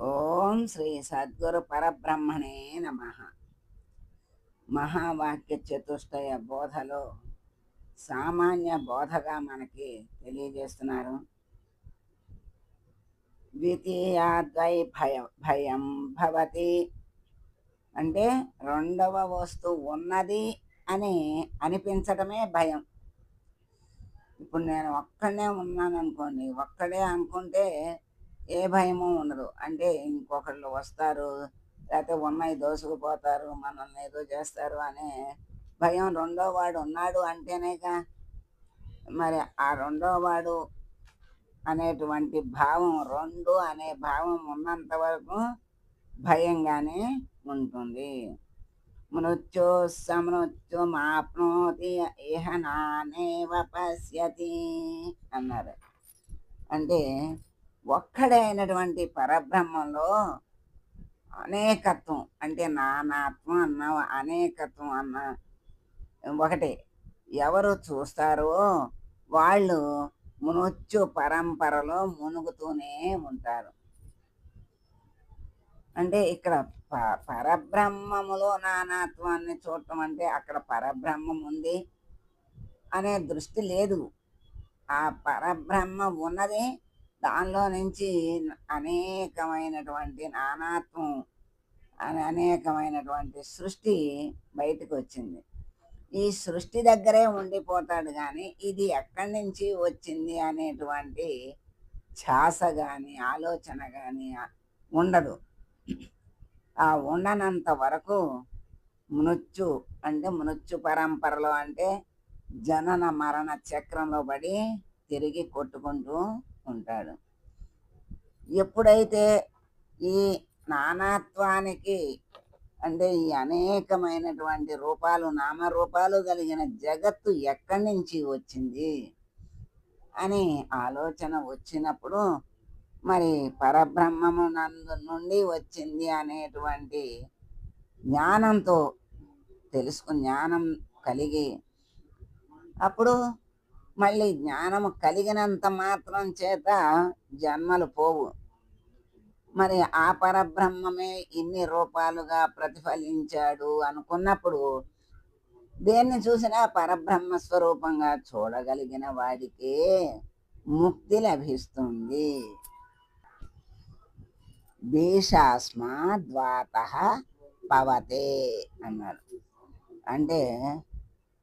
ఓం శ్రీ సద్గురు పరబ్రహ్మణే నమ. మహావాక్య చతుష్టయ బోధలో సామాన్య బోధగా మనకి తెలియజేస్తున్నారు. ద్వితీయాద్వై భయ భయం భవతి. అంటే రెండవ వస్తువు ఉన్నది అని అనిపించడమే భయం. ఇప్పుడు నేను ఒక్కడనే ఉన్నాను అనుకోండి ఒక్కడే అనుకుంటే ఏ భయము ఉండదు. అంటే ఇంకొకళ్ళు వస్తారు లేకపోతే ఉన్నాయి దోసుకుపోతారు మనల్ని ఏదో చేస్తారు అనే భయం రెండో వాడు ఉన్నాడు అంటేనేగా మరి ఆ రెండో వాడు అనేటువంటి భావం రెండు అనే భావం ఉన్నంత వరకు భయంగానే ఉంటుంది. మృత్యు సమృత్యు మాప్నోతి ఇహ నానేవ పశ్యతి అన్నారు. అంటే ఒక్కడే అయినటువంటి పరబ్రహ్మంలో అనేకత్వం అంటే నానాత్వం అన్న అనేకత్వం అన్న ఒకటే. ఎవరు చూస్తారో వాళ్ళు మునొచ్చు పరంపరలో మునుగుతూనే ఉంటారు. అంటే ఇక్కడ ప పరబ్రహ్మములో నానాత్వాన్ని చూడటం అంటే అక్కడ పరబ్రహ్మం ఉంది అనే దృష్టి లేదు. ఆ పరబ్రహ్మ ఉన్నది దానిలో నుంచి అనేకమైనటువంటి నానాత్వం అని అనేకమైనటువంటి సృష్టి బయటకు వచ్చింది ఈ సృష్టి దగ్గరే ఉండిపోతాడు కానీ ఇది ఎక్కడి నుంచి వచ్చింది అనేటువంటి ఛాస కానీ ఆలోచన కానీ ఉండదు. ఆ ఉండనంత వరకు మృత్యు అంటే మృత్యు పరంపరలో అంటే జనన మరణ చక్రంలో పడి తిరిగి కొట్టుకుంటూ ఉంటాడు ఎప్పుడైతే ఈ నానాత్వానికి అంటే ఈ అనేకమైనటువంటి రూపాలు నామరూపాలు కలిగిన జగత్తు ఎక్కడి నుంచి వచ్చింది అని ఆలోచన వచ్చినప్పుడు మరి పరబ్రహ్మము నందు నుండి వచ్చింది అనేటువంటి జ్ఞానంతో తెలుసుకు జ్ఞానం కలిగి అప్పుడు మళ్ళీ జ్ఞానము కలిగినంత మాత్రం చేత జన్మలు పోవు. మరి ఆ పరబ్రహ్మమే ఇన్ని రూపాలుగా ప్రతిఫలించాడు అనుకున్నప్పుడు దేన్ని చూసినా పరబ్రహ్మ స్వరూపంగా చూడగలిగిన వాడికే ముక్తి లభిస్తుంది. భీషాస్మాద్వాత పవతే అన్నారు. అంటే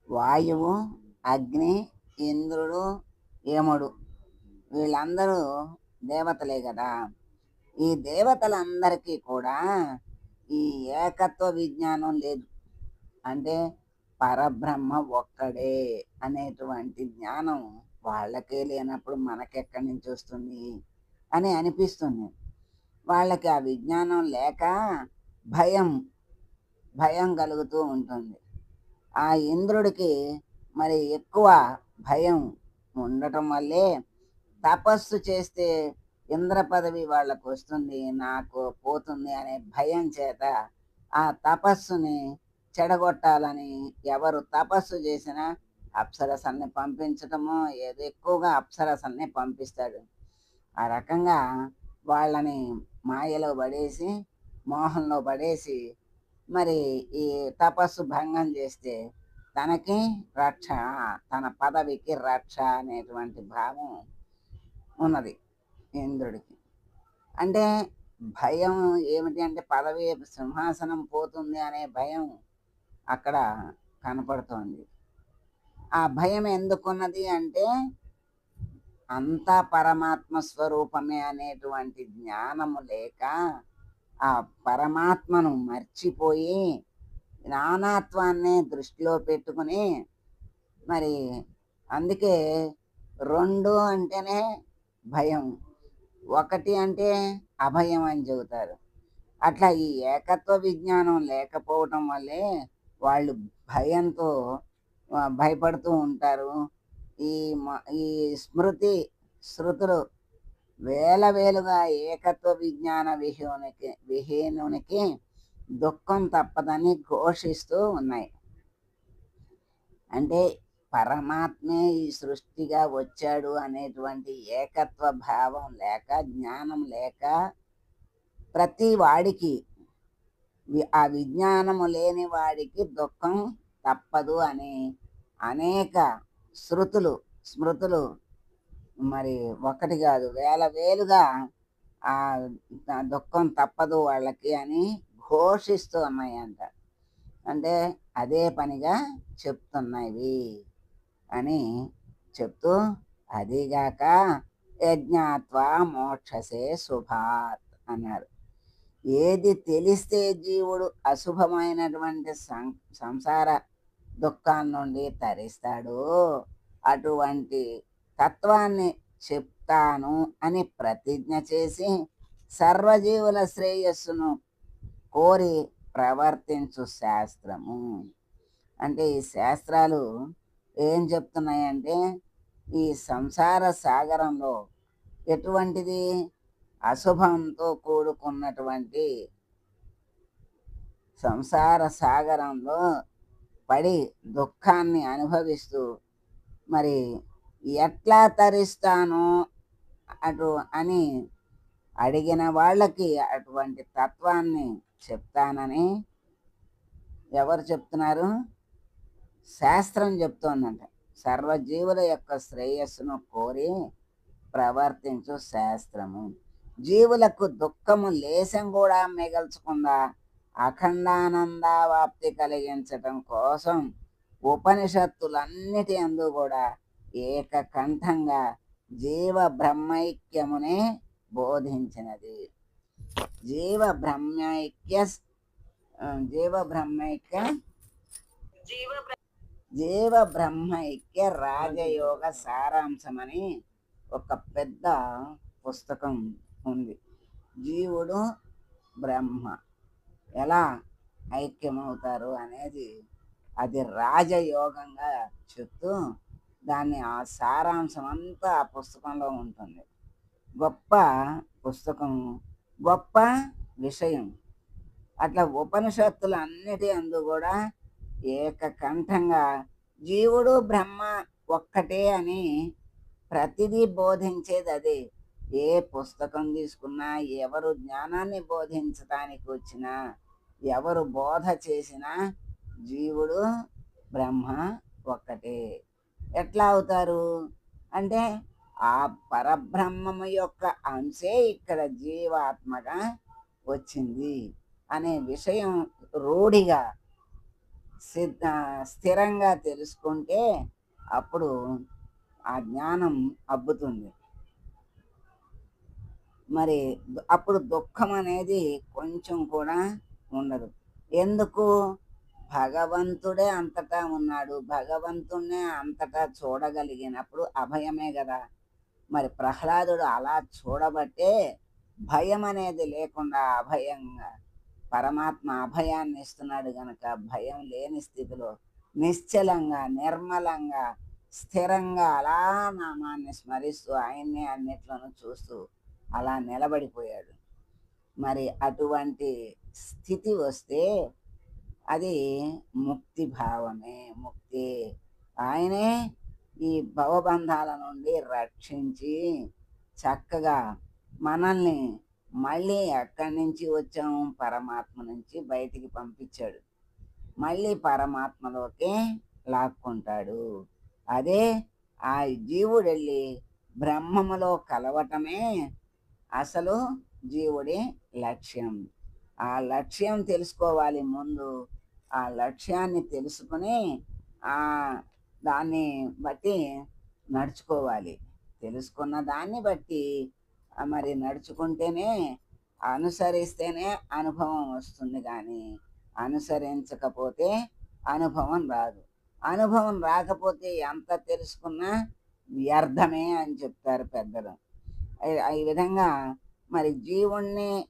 వాయువు అగ్ని ఇంద్రుడు యముడు. వీళ్ళందరూ దేవతలే కదా. ఈ దేవతలందరికీ కూడా ఈ ఏకత్వ విజ్ఞానం లేదు. అంటే పరబ్రహ్మ ఒక్కడే అనేటువంటి జ్ఞానం వాళ్ళకే లేనప్పుడు మనకెక్కడి నుంచి వస్తుంది అని అనిపిస్తుంది. వాళ్ళకి ఆ విజ్ఞానం లేక భయం భయం కలుగుతూ ఉంటుంది. ఆ ఇంద్రుడికి మరి ఎక్కువ భయం ఉండటం వల్లే తపస్సు చేస్తే ఇంద్ర పదవి వాళ్ళకు వస్తుంది నాకు పోతుంది అనే భయం చేత ఆ తపస్సుని చెడగొట్టాలని ఎవరు తపస్సు చేసినా అప్సరసల్ని పంపించటము ఏదో ఎక్కువగా అప్సరసల్ని పంపిస్తాడు. ఆ రకంగా వాళ్ళని మాయలో పడేసి మోహంలో పడేసి మరి ఈ తపస్సు భంగం చేస్తే తనకి రక్ష తన పదవికి రక్ష అనేటువంటి భావం ఉన్నది ఇంద్రుడికి. అంటే భయం ఏమిటి అంటే పదవి సింహాసనం పోతుంది అనే భయం అక్కడ కనపడుతోంది. ఆ భయం ఎందుకున్నది అంటే అంతా పరమాత్మ స్వరూపమే అనేటువంటి జ్ఞానము లేక ఆ పరమాత్మను మర్చిపోయి నానాత్వాన్ని దృష్టిలో పెట్టుకుని మరి అందుకే రెండు అంటేనే భయం ఒకటి అంటే అభయం అని చెబుతారు. అట్లా ఈ ఏకత్వ విజ్ఞానం లేకపోవటం వల్లే వాళ్ళు భయంతో భయపడుతూ ఉంటారు. ఈ ఈ స్మృతి శృతులు వేల వేలుగా ఏకత్వ విజ్ఞాన విహీనునికి విహీనునికి దుఃఖం తప్పదని ఘోషిస్తూ ఉన్నాయి. అంటే పరమాత్మే ఈ సృష్టిగా వచ్చాడు అనేటువంటి ఏకత్వ భావం లేక జ్ఞానం లేక ప్రతి వాడికి ఆ విజ్ఞానము లేని వాడికి దుఃఖం తప్పదు అని అనేక శృతులు స్మృతులు మరి ఒకటి కాదు వేల వేలుగా ఆ దుఃఖం తప్పదు వాళ్ళకి అని ఘోషిస్తూ ఉన్నాయంట అంటే అదే పనిగా చెప్తున్నవి అని చెప్తూ అదిగాక యజ్ఞాత్వా మోక్షసే శుభాత్ అన్నారు. ఏది తెలిస్తే జీవుడు అశుభమైనటువంటి సం సంసార దుఃఖాల నుండి తరిస్తాడు అటువంటి తత్వాన్ని చెప్తాను అని ప్రతిజ్ఞ చేసి సర్వజీవుల శ్రేయస్సును కోరి ప్రవర్తించు శాస్త్రము. అంటే ఈ శాస్త్రాలు ఏం చెప్తున్నాయంటే ఈ సంసార సాగరంలో ఎటువంటిది? అశుభంతో కూడుకున్నటువంటి సంసార సాగరంలో పడి దుఃఖాన్ని అనుభవిస్తూ మరి ఎట్లా తరిస్తాను అటు అని అడిగిన వాళ్ళకి అటువంటి తత్వాన్ని చెప్తానని ఎవరు చెప్తున్నారు? శాస్త్రం చెప్తోందంట. సర్వజీవుల యొక్క శ్రేయస్సును కోరి ప్రవర్తించు శాస్త్రము. జీవులకు దుఃఖము లేశం కూడా మిగల్చకుండా అఖండానందావాప్తి కలిగించటం కోసం ఉపనిషత్తులన్నిటి అందు కూడా ఏకకంఠంగా జీవ బ్రహ్మైక్యమునే బోధించినది. జీవ బ్రహ్మైక్య ఆ, జీవ బ్రహ్మైక్య జీవ బ్రహ్మైక్య రాజయోగ సారాంశమని ఒక పెద్ద పుస్తకం ఉంది. జీవుడు బ్రహ్మ. ఎలా ఐక్యమవుతారు అనేది అది రాజయోగంగా చెప్తూ దాన్ని ఆ సారాంశం అంతా ఆ పుస్తకంలో ఉంటుంది. గొప్ప పుస్తకం గొప్ప విషయం. అట్లా ఉపనిషత్తులు అన్నిటి అందు కూడా ఏకకంఠంగా జీవుడు బ్రహ్మ ఒక్కటే అని ప్రతిదీ బోధించేది అదే ఏ పుస్తకం తీసుకున్నా ఎవరు జ్ఞానాన్ని బోధించడానికి వచ్చినా ఎవరు బోధ చేసినా జీవుడు బ్రహ్మ ఒక్కటే. ఎట్లా అవుతారు? అంటే ఆ పరబ్రహ్మము యొక్క అంశే ఇక్కడ జీవాత్మగా వచ్చింది అనే విషయం రూఢిగా సిద్ధ స్థిరంగా తెలుసుకుంటే అప్పుడు ఆ జ్ఞానం అబ్బుతుంది. మరి అప్పుడు దుఃఖం అనేది కొంచెం కూడా ఉండదు. ఎందుకు? భగవంతుడే అంతటా ఉన్నాడు. భగవంతుడే అంతటా చూడగలిగినప్పుడు అభయమే కదా. మరి ప్రహ్లాదుడు అలా చూడబట్టే భయం అనేది లేకుండా అభయంగా పరమాత్మ అభయాన్ని ఇస్తున్నాడు గనక భయం లేని స్థితిలో నిశ్చలంగా నిర్మలంగా స్థిరంగా అలా నామాన్ని స్మరిస్తూ ఆయన్నే అన్నిట్లోనూ చూస్తూ అలా నిలబడిపోయాడు. మరి అటువంటి స్థితి వస్తే అది ముక్తి భావమే. ముక్తి ఆయనే ఈ భవబంధాల నుండి రక్షించి చక్కగా మనల్ని మళ్ళీ ఎక్కడి నుంచి వచ్చాము పరమాత్మ నుంచి బయటికి పంపించాడు. మళ్ళీ పరమాత్మలోకి లాక్కుంటాడు. అదే ఆ జీవుడు వెళ్ళి బ్రహ్మములో కలవటమే అసలు జీవుడి లక్ష్యం. ఆ లక్ష్యం తెలుసుకోవాలి ముందు. ఆ లక్ష్యాన్ని తెలుసుకుని ఆ దాన్ని బట్టి నడుచుకోవాలి. తెలుసుకున్న దాన్ని బట్టి మరి నడుచుకుంటేనే అనుసరిస్తేనే అనుభవం వస్తుంది కానీ అనుసరించకపోతే అనుభవం రాదు. అనుభవం రాకపోతే ఎంత తెలుసుకున్నా వ్యర్థమే అని చెప్తారు పెద్దలు. ఈ- విధంగా మరి జీవుణ్ణి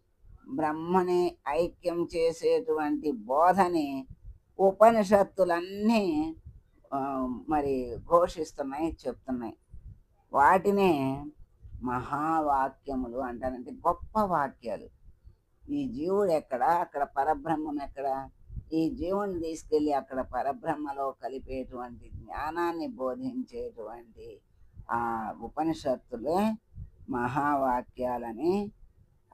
బ్రహ్మని ఐక్యం చేసేటువంటి బోధని ఉపనిషత్తులన్నీ మరి ఘోషిస్తున్నాయి చెప్తున్నాయి. వాటినే మహావాక్యములు అంటారంటే గొప్ప వాక్యాలు. ఈ జీవుడు ఎక్కడ? అక్కడ పరబ్రహ్మం ఎక్కడ? ఈ జీవుని తీసుకెళ్ళి అక్కడ పరబ్రహ్మలో కలిపేటువంటి జ్ఞానాన్ని బోధించేటువంటి ఆ ఉపనిషత్తులే మహావాక్యాలని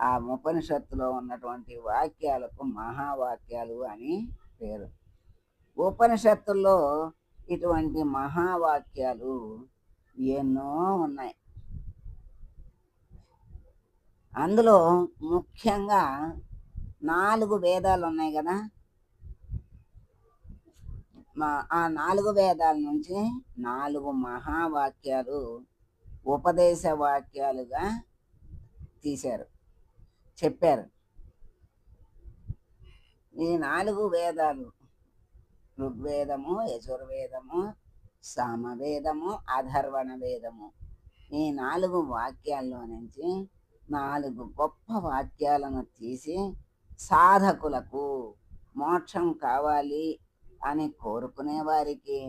ఆ ఉపనిషత్తులో ఉన్నటువంటి వాక్యాలకు మహావాక్యాలు అని పేరు. ఉపనిషత్తుల్లో ఇటువంటి మహావాక్యాలు ఎన్నో ఉన్నాయి. అందులో ముఖ్యంగా నాలుగు వేదాలు ఉన్నాయి కదా. మా ఆ నాలుగు వేదాల నుంచి నాలుగు మహావాక్యాలు ఉపదేశ వాక్యాలుగా తీశారు. చెప్పారు. ఈ నాలుగు వేదాలు ఋగ్వేదము యజుర్వేదము సామవేదము అధర్వణ వేదము ఈ నాలుగు వాక్యాల్లో నుంచి నాలుగు గొప్ప వాక్యాలను తీసి సాధకులకు మోక్షం కావాలి అని కోరుకునే వారికి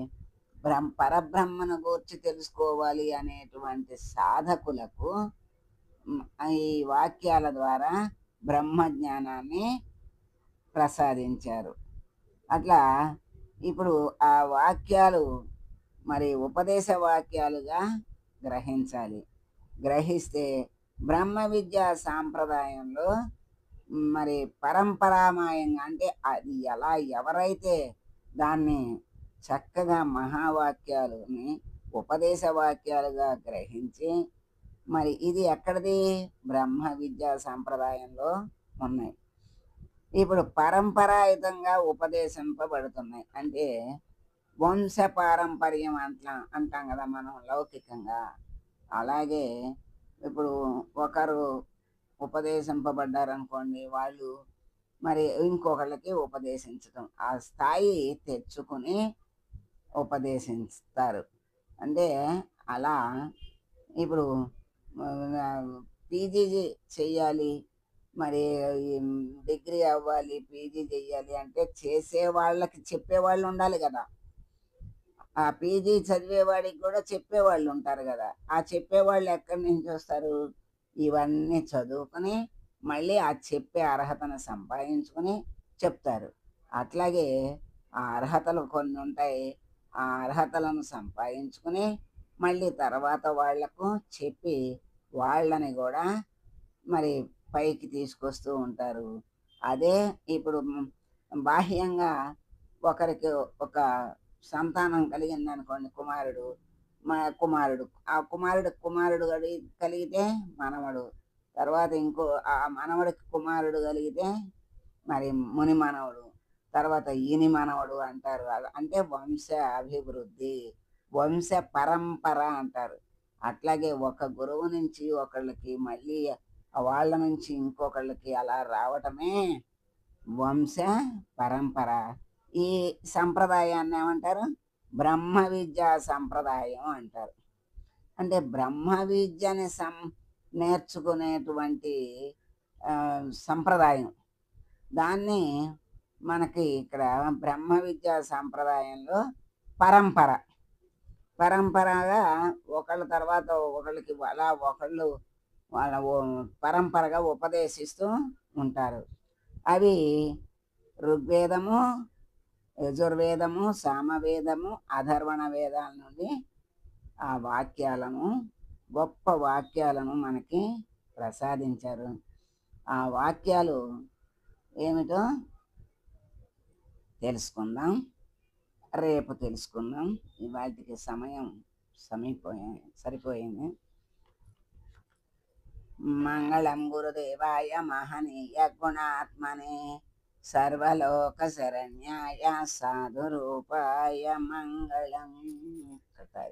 బ్రహ్మ పరబ్రహ్మను గూర్చి తెలుసుకోవాలి అనేటువంటి సాధకులకు ఈ వాక్యాల ద్వారా బ్రహ్మ జ్ఞానాన్ని ప్రసాదించారు. అట్లా ఇప్పుడు ఆ వాక్యాలు మరి ఉపదేశ వాక్యాలుగా గ్రహించాలి. గ్రహిస్తే బ్రహ్మ విద్యా సాంప్రదాయంలో మరి పరంపరామాయంగా అంటే అది ఎలా ఎవరైతే దాన్ని చక్కగా మహావాక్యాలని ఉపదేశ వాక్యాలుగా గ్రహించి మరి ఇది ఎక్కడిది? బ్రహ్మ విద్యా సాంప్రదాయంలో ఉన్నాయి. ఇప్పుడు పరంపరాయుతంగా ఉపదేశింపబడుతున్నాయి. అంటే వంశ పారంపర్యం అంటా అంటాం కదా మనం లౌకికంగా. అలాగే ఇప్పుడు ఒకరు ఉపదేశింపబడ్డారనుకోండి వాళ్ళు మరి ఇంకొకళ్ళకి ఉపదేశించడం ఆ స్థాయి తెచ్చుకుని ఉపదేశిస్తారు. అంటే అలా ఇప్పుడు పీజీ చెయ్యాలి మరి డిగ్రీ అవ్వాలి పీజీ చెయ్యాలి అంటే చేసే వాళ్ళకి చెప్పేవాళ్ళు ఉండాలి కదా. ఆ పీజీ చదివేవాడికి కూడా చెప్పేవాళ్ళు ఉంటారు కదా. ఆ చెప్పేవాళ్ళు ఎక్కడి నుంచి వస్తారు? ఇవన్నీ చదువుకుని మళ్ళీ ఆ చెప్పే అర్హతను సంపాదించుకుని చెప్తారు. అట్లాగే ఆ అర్హతలు కొన్ని ఉంటాయి. ఆ అర్హతలను సంపాదించుకుని మళ్ళీ తర్వాత వాళ్ళకు చెప్పి వాళ్ళని కూడా మరి పైకి తీసుకొస్తూ ఉంటారు. అదే ఇప్పుడు బాహ్యంగా ఒకరికి ఒక సంతానం కలిగింది అనుకోండి కుమారుడు మా కుమారుడు. ఆ కుమారుడు కుమారుడు కలిగి కలిగితే మనవడు. తర్వాత ఇంకో ఆ మనవడికి కుమారుడు కలిగితే మరి ముని మనవడు. తర్వాత ఈని మనవడు అంటారు అలా- అంటే వంశ అభివృద్ధి వంశ పరంపర అంటారు. అట్లాగే ఒక గురువు నుంచి ఒకళ్ళకి మళ్ళీ వాళ్ళ నుంచి ఇంకొకళ్ళకి అలా రావటమే వంశ పరంపర. ఈ సంప్రదాయాన్ని ఏమంటారు? బ్రహ్మ విద్యా సంప్రదాయం అంటారు. అంటే బ్రహ్మ విద్యని సం నేర్చుకునేటువంటి సంప్రదాయం. దాన్ని మనకి ఇక్కడ బ్రహ్మ విద్యా సంప్రదాయంలో పరంపర. పరంపరగా ఒకళ్ళ తర్వాత ఒకళ్ళకి అలా ఒకళ్ళు వాళ్ళ ఓ- పరంపరగా ఉపదేశిస్తూ ఉంటారు. అవి ఋగ్వేదము యజుర్వేదము సామవేదము అధర్వణ వేదాల నుండి ఆ వాక్యాలను గొప్ప వాక్యాలను మనకి ప్రసాదించారు. ఆ వాక్యాలు ఏమిటో తెలుసుకుందాం. రేపు తెలుసుకుందాం. ఇవాటికి సమయం సమీపోయి సరిపోయింది. మంగళం గురుదేవాయ మహనీయ గుణాత్మనే సర్వలోక శరణ్యాయ సాధురూపాయ మంగళం. కథ